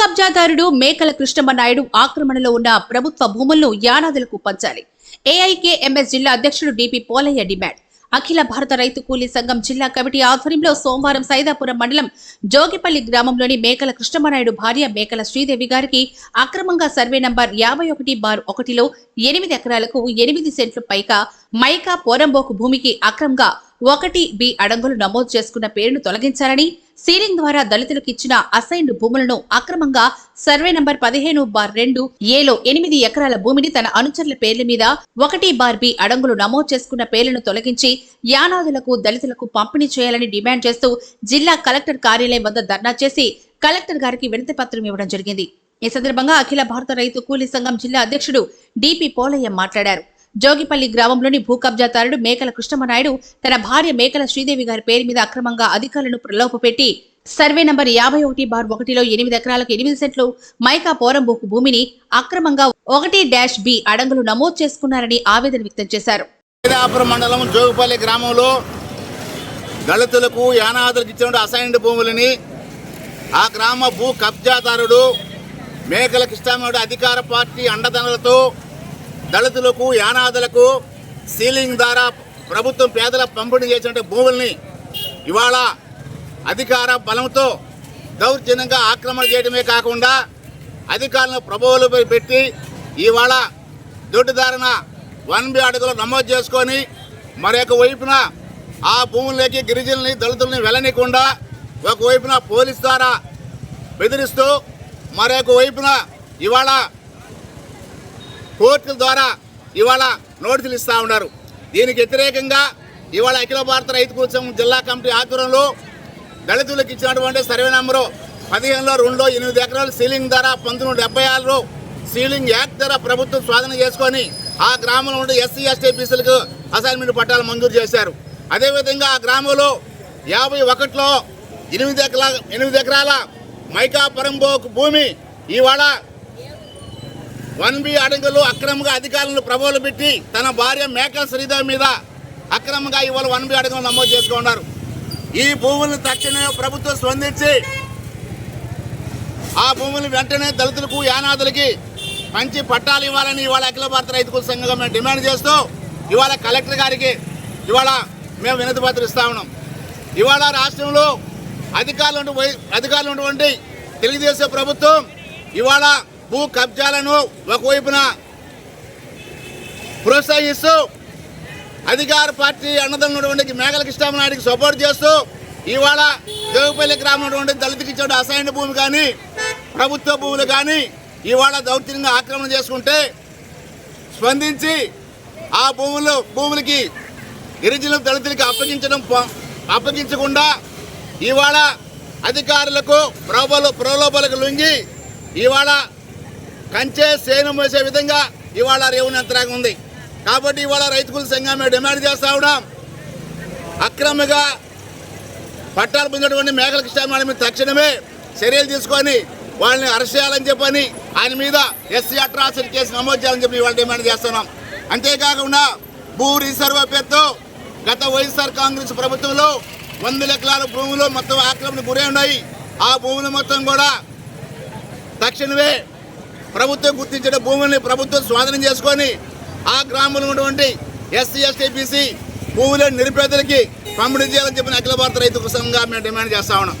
కబ్జాదారుడు మేకల కృష్ణమనాయుడు ఆక్రమణలో ఉన్న ప్రభుత్వ భూములను యానాదులకు పంచాలి. ఏఐకేఎంఎస్ జిల్లా అధ్యక్షుడు డిపి పోలయ్య డిమాండ్. అఖిల భారత రైతు కూలీ సంఘం జిల్లా కమిటీ ఆధ్వర్యంలో సోమవారం సైదాపురం మండలం జోగిపల్లి గ్రామంలోని మేకల కృష్ణమనాయుడు భార్య మేకల శ్రీదేవి గారికి అక్రమంగా సర్వే నంబర్ యాభై ఒకటి బార్ ఒకటిలో ఎనిమిది ఎకరాలకు ఎనిమిది సెంట్లు పైగా మైకా పోరంబోకు భూమికి అక్రమంగా ఒకటి బి అడంగులు నమోదు చేసుకున్న పేరును తొలగించాలని సీలింగ్ ద్వారా దళితులకు ఇచ్చిన అసైన్డ్ భూములను అక్రమంగా సర్వే నంబర్ పదిహేను బార్ రెండు ఏలో ఎనిమిది ఎకరాల భూమిని తన అనుచరుల పేర్ల మీద ఒకటి బార్ బి అడంగులు నమోదు చేసుకున్న పేర్లను తొలగించి యానాదులకు దళితులకు పంపిణీ చేయాలని డిమాండ్ చేస్తూ జిల్లా కలెక్టర్ కార్యాలయం వద్ద ధర్నా చేసి కలెక్టర్ గారికి వినతి పత్రం ఇవ్వడం జరిగింది. ఈ సందర్భంగా అఖిల భారత రైతు కూలీ సంఘం జిల్లా అధ్యక్షుడు డిపి పోలయ్య మాట్లాడారు. జోగిపల్లి గ్రామంలోని భూ కబ్జాదారుడు మేకల కృష్ణమనాయుడు తన భార్య మేకల శ్రీదేవి గారి పేరు మీద అక్రమంగా అధికారులను ప్రలోభపెట్టి సర్వే నంబర్ యాభై ఒకటి బార్ ఒకటిలో ఎనిమిది ఎకరాలకు ఎనిమిది సెంట్లు మైకా పోరంబోకు భూమిని అక్రమంగా ఒకటి డాష్ బి అడంగులు నమోదు చేసుకున్నారని ఆవేదన వ్యక్తం చేశారు. మండలం జోగిపల్లి గ్రామంలో దళితులకు యానాదులకు ఇచ్చిన అసైన్డ్ భూములని ఆ గ్రామ భూ కబ్జాదారుడు మేకల కృష్ణాముడు అధికార పార్టీ అండదండలతో దళితులకు యానాదులకు సీలింగ్ ద్వారా ప్రభుత్వం పేదల పంపిణీ చేసిన భూముల్ని ఇవాళ అధికార బలంతో దౌర్జన్యంగా ఆక్రమణ చేయడమే కాకుండా అధికారులను ప్రభువులు పెట్టి ఇవాళ దొడ్డుదారిన వన్ బి అడుగులు నమోదు చేసుకొని మరొక వైపున ఆ భూముల్లోకి గిరిజనుల్ని దళితుల్ని వెళ్ళనీయకుండా ఒకవైపున పోలీస్ ద్వారా బెదిరిస్తూ మరొక వైపున ఇవాళ కోర్టుల ద్వారా ఇవాళ నోటీసులు ఇస్తూ ఉన్నారు. దీనికి వ్యతిరేకంగా ఇవాళ అఖిల భారత రైతు కూర్చం జిల్లా కమిటీ ఆధ్వర్యంలో దళితులకు ఇచ్చినటువంటి సర్వే నంబరు పదిహేనులో రెండులో ఎనిమిది ఎకరాలు సీలింగ్ ధర పంతొమ్మిది డెబ్బై ఆరులో సీలింగ్ యాక్ట్ ధర ప్రభుత్వం స్వాధీనం చేసుకొని ఆ గ్రామంలో ఉండే ఎస్సీ ఎస్టీ పీసులకు అసైన్మెంట్ పట్టాలు మంజూరు చేశారు. అదేవిధంగా ఆ గ్రామంలో యాభై ఒకటిలో ఎనిమిది ఎకరాల ఎనిమిది ఎకరాల మైకా పరంబోకు భూమి ఇవాళ వన్ బి అడంగులు అక్రమంగా అధికారులను ప్రభావం పెట్టి తన భార్య మేకల శ్రీదేవి మీద అక్రమంగా ఇవాళ వన్ బి అడంగులు నమోదు చేసుకున్నారు. ఈ భూములను తక్షణమే ప్రభుత్వం స్పందించి ఆ భూములు వెంటనే దళితులకు యానాదులకి మంచి పట్టాలు ఇవ్వాలని ఇవాళ అఖిల భారత రైతుకు సంఘంగా మేము డిమాండ్ చేస్తూ ఇవాళ కలెక్టర్ గారికి ఇవాళ మేము వినతి పత్రం ఇస్తా ఉన్నాం. ఇవాళ రాష్ట్రంలో అధికారులు అధికారులు ఉన్నటువంటి తెలుగుదేశం ప్రభుత్వం ఇవాళ భూ కబ్జాలను ఒకవైపున ప్రోత్సహిస్తూ అధికార పార్టీ అన్నదమ్ముడు మేఘల కృష్ణామనాయుడికి సపోర్ట్ చేస్తూ ఇవాళ దేవపల్లి గ్రామం దళితుకి ఇచ్చే అసైన్ భూమి కానీ ప్రభుత్వ భూములు కానీ ఇవాళ దౌర్జన్యంగా ఆక్రమణ చేసుకుంటే స్పందించి ఆ భూములు భూములకి గిరిజనులు దళితులకి అప్పగించడం అప్పగించకుండా ఇవాళ అధికారులకు ప్రలోభాలు ప్రలోభాలకు లొంగి ఇవాళ కంచే సేను మోసే విధంగా ఇవాళ రేవుని యంత్రాంగం ఉంది. కాబట్టి ఇవాళ రైతు కూలి సంఘం మేము డిమాండ్ చేస్తా ఉన్నాం. అక్రమంగా పట్టాలు పొందినటువంటి మేకల కృష్ణ మీద తక్షణమే చర్యలు తీసుకొని వాళ్ళని అరెస్ట్ చేయాలని చెప్పని ఆయన మీద ఎస్సీ అట్రాసిటీ కేసు నమోదు చేయాలని చెప్పి ఇవాళ డిమాండ్ చేస్తున్నాం. అంతేకాకుండా భూ రిజర్వ్ పేరుతో గత వైఎస్ఆర్ కాంగ్రెస్ ప్రభుత్వంలో వందల ఎకరాల భూములు మొత్తం ఆక్రమణ గురై ఉన్నాయి. ఆ భూములు మొత్తం కూడా తక్షణమే ప్రభుత్వం గుర్తించిన భూముల్ని ప్రభుత్వం స్వాధీనం చేసుకొని ఆ గ్రామంలో ఉన్నటువంటి ఎస్సీ ఎస్టీ బీసీ భూములను నిరుపేదలకి పంపిణీ చేయాలని చెప్పిన అఖిల భారత రైతు సంఘంగా మేము డిమాండ్ చేస్తా ఉన్నాం.